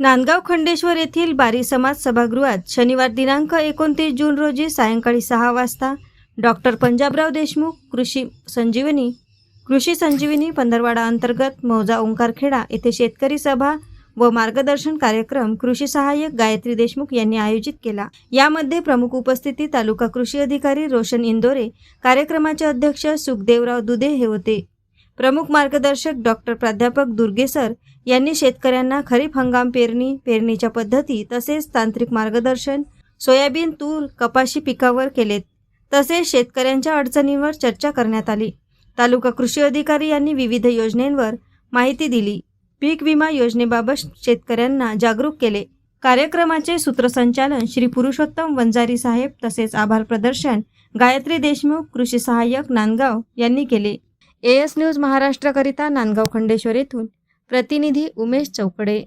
नांदगाव खंडेश्वर येथील बारी समाज सभागृहात शनिवार दिनांक एकोणतीस जून रोजी सायंकाळी सहा वाजता डॉक्टर पंजाबराव देशमुख कृषी संजीवनी कृषी संजीवनी पंधरवाडा अंतर्गत मौजा ओंकारखेडा येथे शेतकरी सभा व मार्गदर्शन कार्यक्रम कृषी सहाय्यक गायत्री देशमुख यांनी आयोजित केला. यामध्ये प्रमुख उपस्थिती तालुका कृषी अधिकारी रोशन इंदोरे कार्यक्रमाचे अध्यक्ष सुखदेवराव दुधे हे होते. प्रमुख मार्गदर्शक डॉक्टर प्राध्यापक दुर्गेसर यांनी शेतकऱ्यांना खरीप हंगाम पेरणी पेरणीच्या पद्धती तसेच तांत्रिक मार्गदर्शन सोयाबीन तूर कपाशी पिकावर केलेत. तसेच शेतकऱ्यांच्या अडचणींवर चर्चा करण्यात आली. तालुका कृषी अधिकारी यांनी विविध योजनेंवर माहिती दिली. पीक विमा योजनेबाबत शेतकऱ्यांना जागरूक केले. कार्यक्रमाचे सूत्रसंचालन श्री पुरुषोत्तम वंजारी साहेब तसेच आभार प्रदर्शन गायत्री देशमुख कृषी सहाय्यक नांदगाव यांनी केले. ए एस न्यूज महाराष्ट्राकरिता नांदगाव खंडेश्वर येथून प्रतिनिधी उमेश चौकडे